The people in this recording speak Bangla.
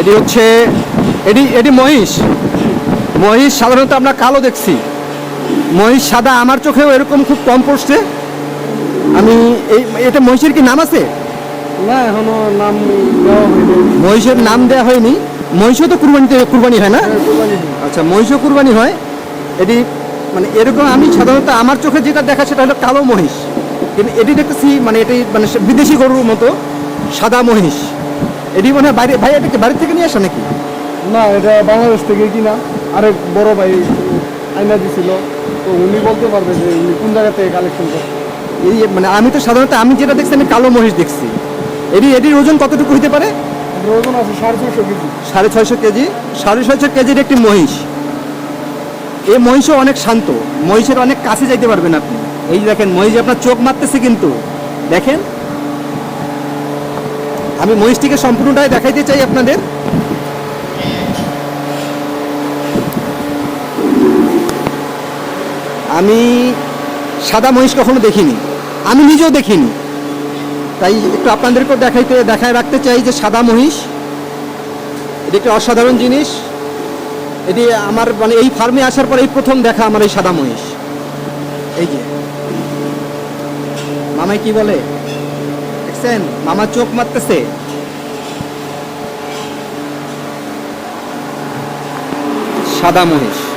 এটি হচ্ছে এটি এটি মহিষ। মহিষ সাধারণত আমরা কালো দেখছি। মহিষ সাদা আমার চোখেও এরকম খুব কম পড়ছে। আমি এই এটা মহিষের কি নাম আছে? না এখনও নাম মহিষের নাম দেওয়া হয়নি। মহিষও তো কুরবানিতে কুরবানি হয় না? হ্যাঁ। আচ্ছা মহিষও কুরবানি হয়। এটি মানে এরকম আমি সাধারণত আমার চোখে যেটা দেখা সেটা হলো কালো মহিষ। কিন্তু এটি দেখতেছি মানে এটি মানে বিদেশি গরুর মতো সাদা মহিষ। এটি মনে হয় বাইরে ভাই এটা কি বাড়ি থেকে নিয়ে আসা নাকি? না এটা বাংলাদেশ থেকে কিনা। আরেক বড় ভাই আইনা দিছিল। তো উনি বলতে পারবে যে উনি কোন জায়গা থেকে কালেকশন করছে। এই মানে আমি তো সাধারণত আমি যেটা দেখছি আমি কালো মহিষ দেখছি। এটি এটির ওজন কতটুকু হতে পারে? ওজন আছে সাড়ে ছশো কেজি। সাড়ে ছয়শো কেজি? সাড়ে ছয়শো কেজির একটি মহিষ। এই মহিষও অনেক শান্ত। মহিষের অনেক কাছে যাইতে পারবেন আপনি। এই দেখেন মহিষ আপনার চোখ মারতেছে কিন্তু। দেখেন। আমি মহিষটিকে সম্পূর্ণটাই দেখাইতে চাই আপনাদের। আমি সাদা মহিষ কখনো দেখিনি। আমি নিজেও দেখিনি। তাই একটু আপনাদেরকেও দেখাইতে, দেখায় রাখতে চাই যে সাদা মহিষ, এটি একটি অসাধারণ জিনিস। এটি আমার মানে এই ফার্মে আসার পর এই প্রথম দেখা আমার এই সাদা মহিষ। এই যে। মামাই কি বলে? দেখছেন? মামা চোখ মারতেছে। সাদা মহিষ।